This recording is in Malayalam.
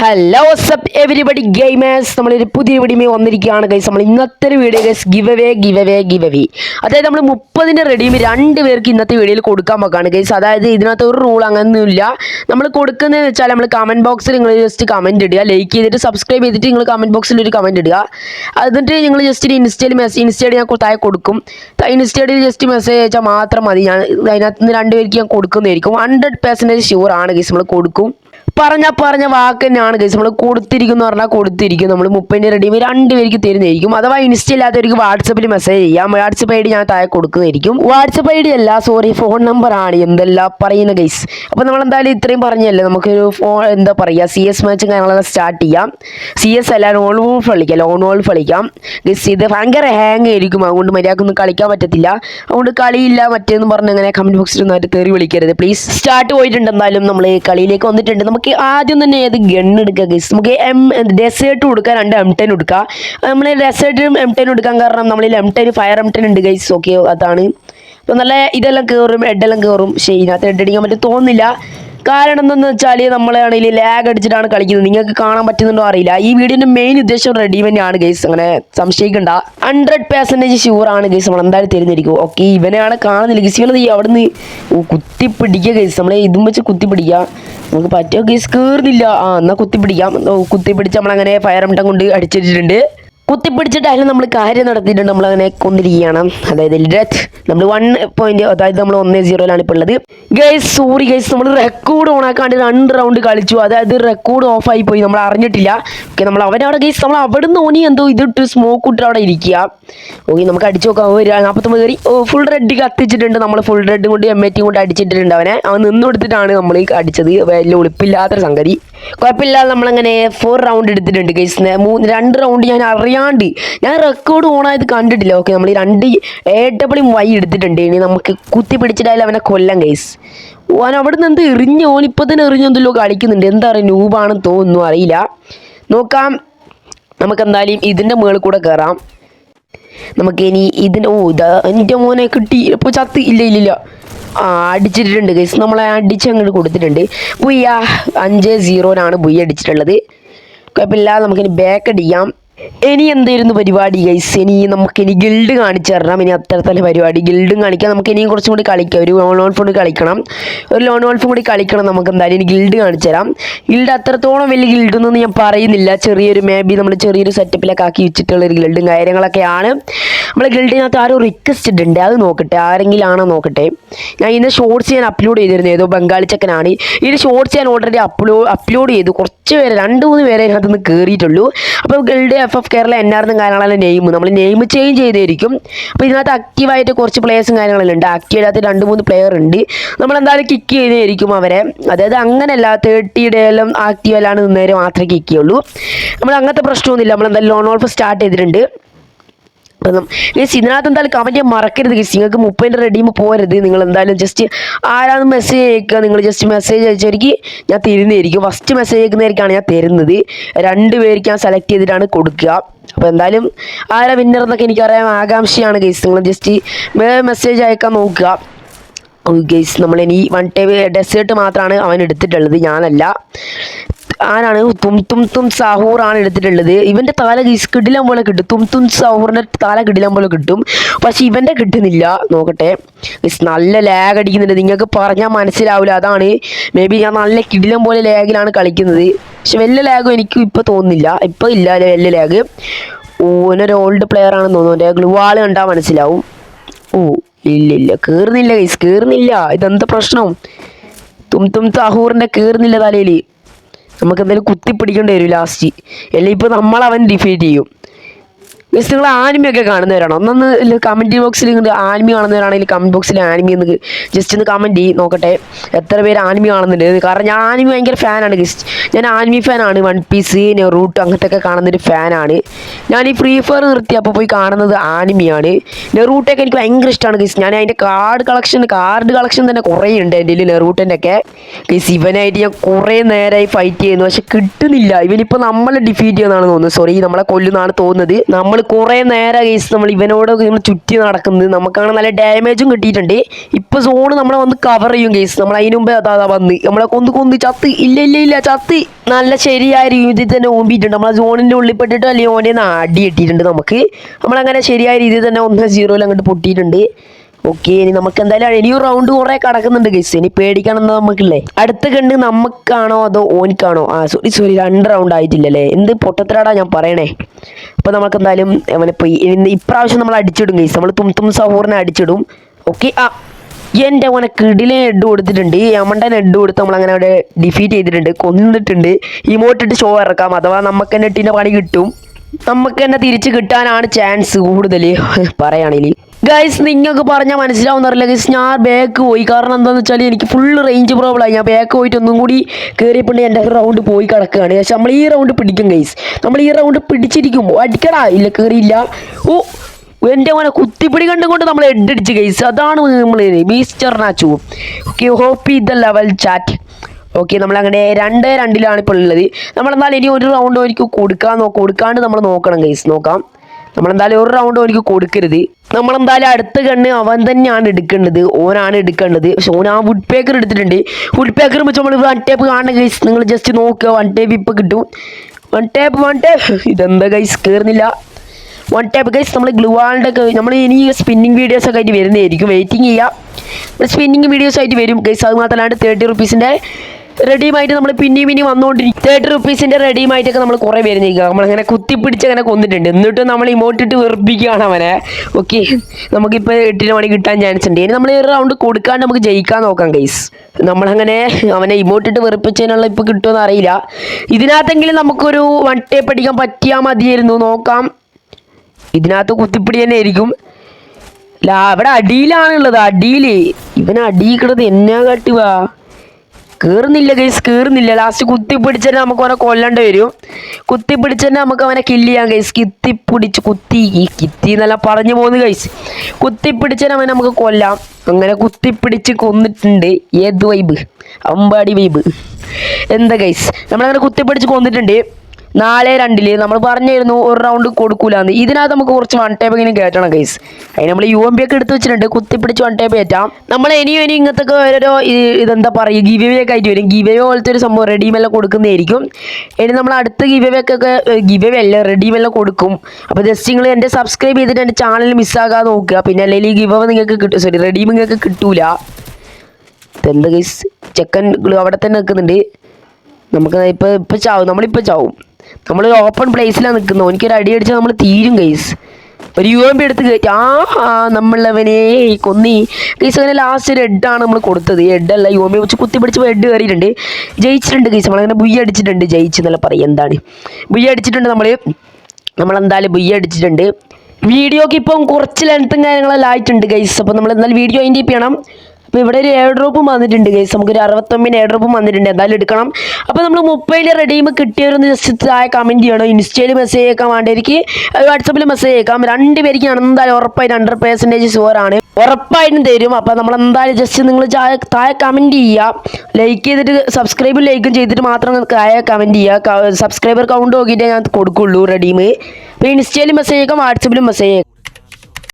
ഹലോ സബ് എവരിബഡി ഗെയിമേഴ്സ് നമ്മളൊരു പുതിയ വീഡിയോ വന്നിരിക്കുകയാണ് ഗൈസ് നമ്മൾ ഇന്നത്തെ ഒരു video guys give away give away give away അതായത് നമ്മൾ മുപ്പതിന്റെ റെഡിയും രണ്ട് പേർക്ക് ഇന്നത്തെ വീഡിയോയിൽ കൊടുക്കാൻ വെക്കാണ് ഗൈസ് അതായത് ഇതിനകത്ത് ഒരു റൂൾ അങ്ങനെയൊന്നുമില്ല നമ്മൾ കൊടുക്കുന്നതെന്ന് വെച്ചാൽ നമ്മൾ കമന്റ് ബോക്സിൽ നിങ്ങൾ ജസ്റ്റ് കമന്റ് ഇടുക ലൈക്ക് ചെയ്തിട്ട് സബ്സ്ക്രൈബ് ചെയ്തിട്ട് നിങ്ങൾ കമന്റ് ബോക്സിൽ ഒരു കമന്റ് ഇടുക. എന്നിട്ട് നിങ്ങൾ ജസ്റ്റ് ഒരു ഇൻസ്റ്റയിൽ മെസ്സേജ് ഇൻസ്റ്റയിൽ ഞാൻ താഴെ കൊടുക്കും. ഇൻസ്റ്റയിൽ ജസ്റ്റ് മെസ്സേജ് അയച്ചാൽ മാത്രം മതി. ഞാൻ അതിനകത്ത് നിന്ന് രണ്ട് പേർക്ക് ഞാൻ കൊടുക്കുന്നതായിരിക്കും. ഹൺഡ്രഡ് പെർസെന്റേജ് ഷുവർ ആണ് ഗൈസ് നമ്മൾ കൊടുക്കും. പറഞ്ഞ പറഞ്ഞ വാക്ക് തന്നെയാണ് ഗൈസ് നമ്മൾ കൊടുത്തിരിക്കുന്നു പറഞ്ഞാൽ കൊടുത്തിരിക്കും. നമ്മൾ മുപ്പതിന്റെ റെഡി രണ്ട് പേർക്ക് തരുന്നതായിരിക്കും. അഥവാ ഇൻസ്റ്റ ഇല്ലാത്തവർക്ക് വാട്സപ്പിൽ മെസ്സേജ് ചെയ്യാം. വാട്സപ്പ് ഐ ഡി ഞാൻ താഴെ കൊടുക്കുന്നതായിരിക്കും. വാട്സപ്പ് ഐ ഡി അല്ല സോറി ഫോൺ നമ്പർ ആണ്. എന്തെല്ലാം പറയുന്ന ഗൈസ് അപ്പോൾ നമ്മൾ എന്തായാലും ഇത്രയും പറഞ്ഞല്ലേ? നമുക്കൊരു ഫോൺ എന്താ പറയുക സി എസ് മാച്ചും കാര്യങ്ങളൊക്കെ സ്റ്റാർട്ട് ചെയ്യാം. സി എസ് അല്ല ലോൺ വോൾഫ് കളിക്കാം. ലോൺ വോൾഫ് കളിക്കാം. ഗൈസ് ഇത് ഭയങ്കര ഹാങ് ആയിരിക്കും. അതുകൊണ്ട് മര്യാദക്കൊന്നും കളിക്കാൻ പറ്റത്തില്ല. അതുകൊണ്ട് കളിയില്ല മറ്റേന്ന് പറഞ്ഞ് അങ്ങനെ കമന്റ് ബോക്സിൽ ഒന്നായിട്ട് തെറി വിളിക്കരുത്. പ്ലീസ് സ്റ്റാർട്ട് പോയിട്ടുണ്ട്. എന്തായാലും നമ്മൾ കളിയിലേക്ക് വന്നിട്ടുണ്ട്. നമുക്ക് ആദ്യം തന്നെ ഏത് ഗൺ എടുക്കുക ഗൈസ് നമുക്ക് എം ഡെസേർട്ട് കൊടുക്കുക രണ്ട് എം ടെൻ കൊടുക്കുക. നമ്മൾ ഡെസേർട്ടും എം ടെൻ എടുക്കാൻ കാരണം നമ്മളിൽ M ten fire M ten ഉണ്ട് ഗൈസ് ഓക്കെ അതാണ്. അപ്പോൾ നല്ല ഇതെല്ലാം കയറും ഹെഡെല്ലാം കയറും പക്ഷേ ഇതിനകത്ത് ഹെഡ് അടിക്കാൻ പറ്റും തോന്നുന്നില്ല. കാരണം എന്തെന്ന് വെച്ചാൽ നമ്മളാണെങ്കിൽ ലാഗ് അടിച്ചിട്ടാണ് കളിക്കുന്നത്. നിങ്ങൾക്ക് കാണാൻ പറ്റുന്നുണ്ടോ അറിയില്ല. ഈ വീഡിയോന്റെ മെയിൻ ഉദ്ദേശം റെഡി തന്നെയാണ് ഗൈസ് അങ്ങനെ സംശയിക്കണ്ട. ഹൺഡ്രഡ് പെർസെന്റേജ് ഷുവർ ആണ് ഗൈസ് നമ്മൾ എന്തായാലും തിരഞ്ഞെടുക്കും. ഓക്കെ ഇവനെയാണ് കാണുന്നില്ല ഗൈസ് ഇവനത് അവിടെ നിന്ന് കുത്തിപ്പിടിക്കുക ഗൈസ് നമ്മളെ ഇതും വെച്ച് കുത്തിപ്പിടിക്കാം നമുക്ക് പറ്റുമോ ഗൈസ് കയറുന്നില്ല ആ എന്നാൽ കുത്തിപ്പിടിക്കാം. കുത്തിപ്പിടിച്ച് നമ്മളങ്ങനെ ഫയർ അമിട്ടം കൊണ്ട് അടിച്ചിട്ടുണ്ട് കുത്തിപ്പിടിച്ചിട്ടായാലും നമ്മൾ കാര്യം നടത്തിയിട്ടുണ്ട്. നമ്മളങ്ങനെ കൊന്നിരിക്കുകയാണ്. അതായത് ഡെത്ത് നമ്മൾ വൺ പോയിന്റ് അതായത് നമ്മൾ ഒന്നേ സീറോയിലാണ് ഇപ്പോൾ ഉള്ളത്. ഗൈസ് സോറി ഗൈസ് നമ്മൾ റെക്കോർഡ് ഓൺ ആക്കാണ്ട് രണ്ട് റൗണ്ട് കളിച്ചു. അതായത് റെക്കോർഡ് ഓഫ് ആയി പോയി. നമ്മൾ അറിഞ്ഞിട്ടില്ല. ഓക്കെ നമ്മൾ അവരവിടെ ഗൈസ് നമ്മൾ അവിടുന്ന് ഓനി എന്തോ ഇതിട്ട് സ്മോക്ക് ഇട്ട് അവിടെ ഇരിക്കുക ഓക്കെ നമുക്ക് അടിച്ചു നോക്കാം. ഒരു നാൽപ്പത്തൊമ്പത് കയറി. ഫുൾ റെഡ് കത്തിച്ചിട്ടുണ്ട്. നമ്മൾ ഫുൾ റെഡ് കൊണ്ട് എം എ ടി കൊണ്ട് അടിച്ചിട്ടുണ്ട് അവനെ. അവൻ നിന്ന് കൊടുത്തിട്ടാണ് നമ്മൾ അടിച്ചത്. വലിയ ഒളിപ്പില്ലാത്തൊരു സംഗതി. കുഴപ്പമില്ലാതെ നമ്മളങ്ങനെ ഫോർ റൗണ്ട് എടുത്തിട്ടുണ്ട് ഗൈസ് മൂന്ന് രണ്ട് റൗണ്ട് ഞാൻ അറിയാണ്ട്. ഞാൻ റെക്കോർഡ് ഓണായത് കണ്ടിട്ടില്ല. ഓക്കെ നമ്മൾ രണ്ട് എ ഡബിളും വൈ എടുത്തിട്ടുണ്ട്. ഇനി നമുക്ക് കുത്തി പിടിച്ചിട്ടായാലും അവനെ കൊല്ലം ഗൈസ് ഓൻ അവിടെ നിന്ന് എന്ത് എറിഞ്ഞ് ഓൻ ഇപ്പോൾ തന്നെ എറിഞ്ഞെന്തല്ലോ കളിക്കുന്നുണ്ട്. എന്താ പറയുക നൂബാണെന്ന് തോന്നുന്നു അറിയില്ല. നോക്കാം. നമുക്ക് എന്തായാലും ഇതിന്റെ മുകളിൽ കൂടെ കയറാം നമുക്ക് ഇനി ഇതിന്റെ ഓ ഇതാ എന്റെ മോനെ കിട്ടി. ഇപ്പോൾ ചത്ത് ഇല്ല ഇല്ല ഇല്ല. അടിച്ചിട്ടുണ്ട് ഗൈസ് നമ്മളെ അടിച്ച് അങ്ങോട്ട് കൊടുത്തിട്ടുണ്ട്. ബുയ്യ അഞ്ച് സീറോനാണ് ബുയ്യ അടിച്ചിട്ടുള്ളത്. കുഴപ്പമില്ല നമുക്കിനി ബാക്ക് അടിക്കാം. ഇനി എന്തായിരുന്നു പരിപാടി ഗൈസ് ഇനി നമുക്ക് ഇനി ഗിൽഡ് കാണിച്ചു തരണം. ഇനി അത്തരത്തിലെ പരിപാടി ഗിൽഡും കാണിക്കാം. നമുക്ക് ഇനിയും കുറച്ചും കൂടി കളിക്കാം. ഒരു ലോൺ വോൾഫും കൂടി കളിക്കണം. ഒരു ലോൺ വോൾഫും കൂടി കളിക്കണം നമുക്ക് എന്തായാലും. ഇനി ഗിൽഡ് കാണിച്ചു തരാം. ഗിൽഡ് അത്രത്തോളം വലിയ ഗിൽഡൊന്നും ഞാൻ പറയുന്നില്ല. ചെറിയൊരു മേ ബി നമ്മൾ ചെറിയൊരു സെറ്റപ്പിലൊക്കെ ആക്കി വെച്ചിട്ടുള്ള ഒരു ഗിൽഡും കാര്യങ്ങളൊക്കെയാണ് നമ്മൾ ഗിൽഡിനകത്ത് ആരോ റിക്വസ്റ്റ് ഉണ്ട് അത് നോക്കട്ടെ. ആരെങ്കിലും ആണോ നോക്കട്ടെ. ഞാൻ ഇന്ന് ഷോർട്സ് ഞാൻ അപ്ലോഡ് ചെയ്തിരുന്നു. ഏതോ ബംഗാളി ചെക്കനാണ്. ഈ ഷോർട്സ് ഞാൻ ഓൾറെഡി അപ്ലോഡ് അപ്ലോഡ് ചെയ്തു. കുറച്ച് പേര് രണ്ട് മൂന്ന് പേരെ അതിനകത്ത് നിന്ന് കയറിയിട്ടുള്ളൂ അപ്പോൾ guild F F Kerala N R എന്നും കാര്യങ്ങളെല്ലാം നെയിം നമ്മൾ നെയിം ചേഞ്ച് ചെയ്തിരിക്കും. അപ്പോൾ ഇതിനകത്ത് ആക്റ്റീവായിട്ട് കുറച്ച് പ്ലേയേഴ്സും കാര്യങ്ങളെല്ലാം ഉണ്ട്. ആക്റ്റീവ് രണ്ട് മൂന്ന് പ്ലെയർ ഉണ്ട്. നമ്മൾ എന്തായാലും കിക്ക് ചെയ്തേരിക്കും അവരെ. അതായത് അങ്ങനെയല്ല തേർട്ടിയുടെ എല്ലാം ആക്റ്റീവ് അല്ലാണ്ട് നിന്നേരെ മാത്രമേ കിക്ക് ചെയ്യുള്ളൂ. നമ്മൾ അങ്ങനത്തെ പ്രശ്നമൊന്നുമില്ല. നമ്മൾ എന്തായാലും ലോൺ ഓൾഫ് സ്റ്റാർട്ട് ചെയ്തിട്ടുണ്ട്. അപ്പം ഇനി ഇതിനകത്ത് എന്തായാലും കമന്റ് ചെയ്യാൻ മറക്കരുത് ഗൈസ് നിങ്ങൾക്ക് മുപ്പതിന്റെ റെഡീമ് പോരുത്. നിങ്ങൾ എന്തായാലും ജസ്റ്റ് ആരാണ് മെസ്സേജ് അയക്കുക? നിങ്ങൾ ജസ്റ്റ് മെസ്സേജ് അയച്ചവർക്ക് ഞാൻ തരുന്നതായിരിക്കും. ഫസ്റ്റ് മെസ്സേജ് അയക്കുന്നവർക്കാണ് ഞാൻ തരുന്നത്. രണ്ട് പേർക്ക് ഞാൻ സെലക്ട് ചെയ്തിട്ടാണ് കൊടുക്കുക. അപ്പോൾ എന്തായാലും ആരാ വിന്നർ എന്നൊക്കെ എനിക്കറിയാം ആകാംക്ഷയാണ് ഗൈസ് നിങ്ങൾ ജസ്റ്റ് മെസ്സേജ് അയക്കാൻ നോക്കുക. ഗൈസ് നമ്മളിനി വൺ ടൈം ഡെസേർട്ട് മാത്രമാണ് അവൻ എടുത്തിട്ടുള്ളത്. ഞാനല്ല. ആരാണ്? തും തും തും സാഹൂർ ആണ് എടുത്തിട്ടുള്ളത്. ഇവന്റെ താല കിടിലം പോലെ കിട്ടും. തും തും സാഹൂറിന്റെ താല കിടിലം പോലെ കിട്ടും. പക്ഷെ ഇവന്റെ കിട്ടുന്നില്ല. നോക്കട്ടെ. നല്ല ലാഗ് അടിക്കുന്നുണ്ട്. നിങ്ങൾക്ക് പറഞ്ഞാൽ മനസ്സിലാവില്ല. അതാണ്. മേ ബി ഞാൻ നല്ല കിടിലം പോലെ ലാഗിലാണ് കളിക്കുന്നത്. പക്ഷെ വലിയ ലാഗും എനിക്ക് ഇപ്പോൾ തോന്നുന്നില്ല. ഇപ്പോൾ ഇല്ല വലിയ ലാഗ് ഓനൊരു ഓൾഡ് പ്ലെയർ ആണെന്ന് തോന്നുന്നു. എന്റെ ഗ്ലുവാൾ കണ്ടാൽ മനസ്സിലാവും. ഓ ഇല്ല ഇല്ല. കേറുന്നില്ല ഗൈസ് കേറുന്നില്ല. ഇതെന്താ പ്രശ്നം? തും തും താഹൂറിന്റെ കേറുന്നില്ല തലയിൽ. നമുക്ക് എന്തായാലും കുത്തിപ്പിടിക്കേണ്ടി വരും ലാസ്റ്റ് അല്ലെങ്കിൽ ഇപ്പോൾ നമ്മൾ അവൻ ഡിഫീറ്റ് ചെയ്യും. ഗൈസ് നിങ്ങൾ ആനിമയൊക്കെ കാണുന്നവരാണോ? ഒന്നൊന്ന് കമന്റ് ബോക്സിൽ നിങ്ങൾ ആനിമി കാണുന്നവരാണെങ്കിൽ കമന്റ് ബോക്സിൽ ആനിമി എന്ന് ജസ്റ്റ് ഒന്ന് കമന്റ് ചെയ്യും നോക്കട്ടെ. എത്ര പേര് ആനിമി കാണുന്നുണ്ട്? കാരണം ഞാൻ ആനിമി ഭയങ്കര ഫാനാണ് ഗസ്റ്റ് ഞാൻ ആനിമി ഫാനാണ് വൺ പീസ് നെറൂട്ട് അങ്ങനത്തെ ഒക്കെ കാണുന്നൊരു ഫാനാണ് ഞാൻ ഈ ഫ്രീ ഫയർ നിർത്തി അപ്പോൾ പോയി കാണുന്നത് ആനിമിയാണ്. നെറൂട്ടൊക്കെ എനിക്ക് ഭയങ്കര ഇഷ്ടമാണ് ഗസ് ഞാൻ അതിന്റെ കാർഡ് കളക്ഷൻ കാർഡ് കളക്ഷൻ തന്നെ കുറേ ഉണ്ട് എന്റെ ഇതിൽ നെറൂട്ടന്റെ ഒക്കെ ഗൈസ് ഇവനായിട്ട് ഞാൻ കുറേ നേരമായി ഫൈറ്റ് ചെയ്യുന്നു. പക്ഷെ കിട്ടുന്നില്ല. ഇവനിപ്പോൾ നമ്മളെ ഡിഫീറ്റ് ചെയ്യുന്നതാണ് തോന്നുന്നത്. സോറി നമ്മളെ കൊല്ലുന്നതാണ് തോന്നുന്നത്. നമ്മൾ കുറേ നേരം കേസ് നമ്മൾ ഇവനോട് നമ്മൾ ചുറ്റി നടക്കുന്നത് നമുക്കാണ് നല്ല ഡാമേജും കിട്ടിയിട്ടുണ്ട്. ഇപ്പൊ സോണ് നമ്മളെ വന്ന് കവർ ചെയ്യും കേസ് നമ്മൾ അതിന് മുമ്പേ അതാ വന്ന്. നമ്മളെ കൊന്ന് കൊന്ന് ചത്ത്. ഇല്ല ഇല്ല ഇല്ല ചത്ത്. നല്ല ശരിയായ രീതിയിൽ തന്നെ ഓമ്പിയിട്ടുണ്ട്. നമ്മളെ സോണിന്റെ ഉള്ളിൽ പെട്ടിട്ട് അല്ലെങ്കിൽ ഓനെ അടി കിട്ടിയിട്ടുണ്ട് നമുക്ക്. നമ്മളങ്ങനെ ശരിയായ രീതിയിൽ തന്നെ ഒന്ന് സീറോയിൽ അങ്ങോട്ട് പൊട്ടിയിട്ടുണ്ട്. ഓക്കെ ഇനി നമുക്ക് എന്തായാലും ഇനിയും റൗണ്ട് കുറെ കടക്കുന്നുണ്ട് ഗൈസ് ഇനി പേടിക്കണം നമുക്കില്ലേ? അടുത്ത കണ്ട് നമുക്കാണോ അതോ ഓനിക്കാണോ? ആ സോറി സോറി രണ്ട് റൗണ്ട് ആയിട്ടില്ലല്ലേ? എന്ത് പൊട്ടത്തിലാടാ ഞാൻ പറയണേ. അപ്പോൾ നമുക്ക് എന്തായാലും അവനിപ്പോൾ ഇപ്രാവശ്യം നമ്മൾ അടിച്ചിടും ഗൈസ് നമ്മൾ തും തും സഹോറിനെ അടിച്ചിടും. ഓക്കെ ആ എന്റെ മോനെ കിടിലെ ഹെഡ് കൊടുത്തിട്ടുണ്ട്. യമണ്ടൻ ഹെഡ് കൊടുത്ത് നമ്മൾ അങ്ങനെ അവിടെ ഡിഫീറ്റ് ചെയ്തിട്ടുണ്ട് കൊന്നിട്ടുണ്ട്. ഇമോട്ടിട്ട് ഷോ ഇറക്കാം. അഥവാ നമുക്ക് തന്നെ ഇട്ടിന്റെ പണി കിട്ടും. നമുക്ക് തന്നെ തിരിച്ച് കിട്ടാനാണ് ചാൻസ് കൂടുതൽ പറയുകയാണെങ്കിൽ ഗൈസ് നിങ്ങൾക്ക് പറഞ്ഞാൽ മനസ്സിലാവുന്നറിയില്ല. ഗൈസ് ഞാൻ ബാക്ക് പോയി. കാരണം എന്താണെന്ന് വെച്ചാൽ എനിക്ക് ഫുൾ റേഞ്ച് പ്രോബ്ലം ആയി. ഞാൻ ബാക്ക് പോയിട്ട് ഒന്നും കൂടി കയറിയപ്പോൾ എന്റെ റൗണ്ട് പോയി കിടക്കുകയാണ്. പക്ഷെ നമ്മൾ ഈ റൗണ്ട് പിടിക്കും ഗൈസ് നമ്മൾ ഈ റൗണ്ട് പിടിച്ചിരിക്കും അടിക്കടാ. ഇല്ല കയറിയില്ല ഓ എന്റെ മോനെ കുത്തിപ്പിടി കണ്ടുകൊണ്ട് നമ്മൾ എഡടിച്ച് ഗൈസ് അതാണ് നമ്മൾ mister Nachu. Okay hope the level chat okay നമ്മളങ്ങനെ രണ്ട് രണ്ടിലാണ് ഇപ്പോൾ ഉള്ളത്. നമ്മളെന്തായാലും ഇനി ഒരു റൗണ്ട് ഒരിക്കും കൊടുക്കാൻ കൊടുക്കാണ്ട് നമ്മൾ നോക്കണം ഗൈസ് നോക്കാം. നമ്മളെന്തായാലും ഒരു റൗണ്ട് എനിക്ക് കൊടുക്കരുത്. നമ്മളെന്തായാലും അടുത്ത കണ്ണ് അവൻ തന്നെയാണ് എടുക്കേണ്ടത്. ഓനാണ് എടുക്കേണ്ടത്. പക്ഷെ ഓൻ ആ വുഡ് പേക്കർ എടുത്തിട്ടുണ്ട്. വുഡ് പേക്കർ വെച്ച് നമ്മൾ വൺ ടേപ്പ് കാണുന്ന ഗൈസ് നിങ്ങൾ ജസ്റ്റ് നോക്കുക. വൺ ടേപ്പ് ഇപ്പം കിട്ടും. വൺ ടേപ്പ് വൺ ടേപ്പ് ഇതെന്താ ഗൈസ് കയറുന്നില്ല വൺ ടേപ്പ് ഗൈസ് നമ്മൾ ഗ്ലുവാളിന്റെ ഒക്കെ നമ്മൾ ഇനി സ്പിന്നിങ് വീഡിയോസ് ഒക്കെ ആയിട്ട് വരുന്നതായിരിക്കും. വെയിറ്റിംഗ് ചെയ്യാം. സ്പിന്നിങ് വീഡിയോസ് ആയിട്ട് വരും ഗൈസ് അത് മാത്രമല്ലാണ്ട് തേർട്ടി റുപ്പീസിന്റെ റെഡിയുമായിട്ട് നമ്മൾ പിന്നെയും പിന്നെയും വന്നുകൊണ്ടിരിക്കും തേർട്ടി റുപ്പീസിന്റെ റെഡിയുമായിട്ടൊക്കെ നമ്മൾ കുറേ വരുന്നിരിക്കുക നമ്മളങ്ങനെ കുത്തിപ്പിടിച്ച് അങ്ങനെ കൊന്നിട്ടുണ്ട്. എന്നിട്ട് നമ്മൾ ഇമോട്ടിട്ട് വെറുപ്പിക്കുകയാണ് അവനെ. ഓക്കെ നമുക്കിപ്പോൾ എട്ടിന് മണി കിട്ടാൻ ചാൻസ് ഉണ്ട്. ഇനി നമ്മൾ ഒരു റൗണ്ട് കൊടുക്കാണ്ട് നമുക്ക് ജയിക്കാൻ നോക്കാം ഗൈസ് നമ്മളങ്ങനെ അവനെ ഇമോട്ടിട്ട് വെറുപ്പിച്ചതിനുള്ള ഇപ്പോൾ കിട്ടുമെന്ന് അറിയില്ല. ഇതിനകത്തെങ്കിലും നമുക്കൊരു വൺ ടേപ്പ് അടിക്കാൻ പറ്റിയാൽ മതിയായിരുന്നു. നോക്കാം. ഇതിനകത്ത് കുത്തിപ്പിടി തന്നെ ആയിരിക്കും. അവിടെ അടിയിലാണുള്ളത്. അടിയിൽ ഇവൻ കിടന്ന് എന്നാ കാട്ടുക കേറുന്നില്ല ഗൈസ് കേറുന്നില്ല. ലാസ്റ്റ് കുത്തിപ്പിടിച്ചന്നെ നമുക്ക് അവനെ കൊല്ലണ്ട വരും. കുത്തിപ്പിടിച്ചന്നെ നമുക്ക് അവനെ കില്ല് ചെയ്യാം ഗൈസ് കിത്തിപ്പിടിച്ച് കുത്തി ഈ കിത്തി എന്നല്ല പറഞ്ഞു പോകുന്നു ഗൈസ് കുത്തിപ്പിടിച്ചന്നെ അവനെ നമുക്ക് കൊല്ലാം. അങ്ങനെ കുത്തിപ്പിടിച്ച് കൊന്നിട്ടുണ്ട്. ഏത് വൈബ് അമ്പാടി വൈബ് എന്താ ഗൈസ് നമ്മളങ്ങനെ കുത്തിപ്പിടിച്ച് കൊന്നിട്ടുണ്ട്. നാല് രണ്ടിൽ നമ്മൾ പറഞ്ഞിരുന്നു ഒരു റൗണ്ട് കൊടുക്കൂലെന്ന്. ഇതിനകത്ത് നമുക്ക് കുറച്ച് വൺ ടേപ്പ് ഇങ്ങനെ കയറ്റണം ഗൈസ് അതിന് നമ്മൾ യു എം പി ഒക്കെ എടുത്ത് വെച്ചിട്ടുണ്ട്. കുത്തിപ്പിടിച്ച് വൺ ടേപ്പ് കയറ്റാം നമ്മൾ ഇനിയും ഇനി ഇങ്ങനത്തെ ഓരോരോ ഇതെന്താ പറയുക ഗിവ് ഗിവേ ഒക്കെ ആയിട്ട് വരും. ഗിവ് ഗിവേ പോലത്തെ ഒരു സംഭവം റെഡിമെല്ലാം കൊടുക്കുന്നതായിരിക്കും. ഇനി നമ്മൾ അടുത്ത ഗിവ് ഗിവേ ഒക്കെ ഗിവേ അല്ല റെഡിമെല്ലാം കൊടുക്കും. അപ്പോൾ ജസ്റ്റ് നിങ്ങൾ എന്റെ സബ്സ്ക്രൈബ് ചെയ്തിട്ട് എന്റെ ചാനൽ മിസ്സാകാതെ നോക്കുക. പിന്നെ അല്ലെങ്കിൽ ഈ ഗിവ നിങ്ങൾക്ക് കിട്ടും സോറി റെഡീം നിങ്ങൾക്ക് കിട്ടൂല. ഇതെന്താ ഗൈസ് ചെക്കൻ അവിടെ തന്നെ നിൽക്കുന്നുണ്ട്. നമുക്ക് ഇപ്പോൾ ഇപ്പോൾ ചാവും നമ്മളിപ്പോൾ ചാവും. നമ്മൾ ഓപ്പൺ പ്ലേസിലാണ് നിൽക്കുന്നത് എനിക്കൊരു അടി അടിച്ചാൽ നമ്മൾ തീരും ഗൈസ് ഒരു യു എം പി എടുത്ത് കയറ്റി ആ നമ്മളവനെ കൊന്നി. ഗൈസ് അങ്ങനെ ലാസ്റ്റ് ഒരു ഹെഡാണ് നമ്മൾ കൊടുത്തത്. ഹെഡല്ല യു എം പി വെച്ച് കുത്തി പിടിച്ച് ഹെഡ് കയറിയിട്ടുണ്ട് ജയിച്ചിട്ടുണ്ട് ഗൈസ് നമ്മളങ്ങനെ ബുയ്യ അടിച്ചിട്ടുണ്ട്. ജയിച്ചെന്നല്ല പറയും എന്താണ്? ബുയ്യ അടിച്ചിട്ടുണ്ട് നമ്മൾ നമ്മളെന്തായാലും ബുയ്യ അടിച്ചിട്ടുണ്ട്. വീഡിയോക്ക് ഇപ്പം കുറച്ച് ലെങ്ത്തും കാര്യങ്ങളെല്ലാം ആയിട്ടുണ്ട് ഗൈസ് അപ്പോൾ നമ്മൾ എന്നാൽ വീഡിയോ അതിന്റെ ചെയ്യണം. അപ്പോൾ ഇവിടെ ഒരു എയർ ഡ്രോപ്പും വന്നിട്ടുണ്ട് ഗൈസ് നമുക്കൊരു അറുപത്തൊമ്പതിന് എയർ ഡ്രോപ്പും വന്നിട്ടുണ്ട്. എന്തായാലും എടുക്കണം. അപ്പോൾ നമ്മൾ മുപ്പതിൽ റെഡീം കിട്ടിയവരൊന്ന് ജസ്റ്റ് താഴെ കമന്റ് ചെയ്യണം. ഇൻസ്റ്റയിൽ മെസ്സേജ് അയക്കാൻ വേണ്ടിയിരിക്കും വാട്സപ്പിൽ മെസ്സേജ് അയക്കാം. രണ്ട് പേർക്ക് എന്തായാലും ഉറപ്പായിട്ട് ഹൺഡ്രഡ് പേഴ്സന്റേജ് ഷുവറാണ് ഉറപ്പായിട്ടും തരും. അപ്പോൾ നമ്മൾ എന്തായാലും ജസ്റ്റ് നിങ്ങൾ താഴെ കമന്റ് ചെയ്യുക ലൈക്ക് ചെയ്തിട്ട് സബ്സ്ക്രൈബും ലൈക്കും ചെയ്തിട്ട് മാത്രം താഴെ കമന്റ് ചെയ്യുക സബ്സ്ക്രൈബർ കൗണ്ട് നോക്കിയിട്ടേ ഞാൻ കൊടുക്കുള്ളൂ റെഡീം അപ്പോൾ ഇൻസ്റ്റയിൽ മെസ്സേജ് അയക്കാം വാട്സപ്പിലും മെസ്സേജ് അയക്കാം.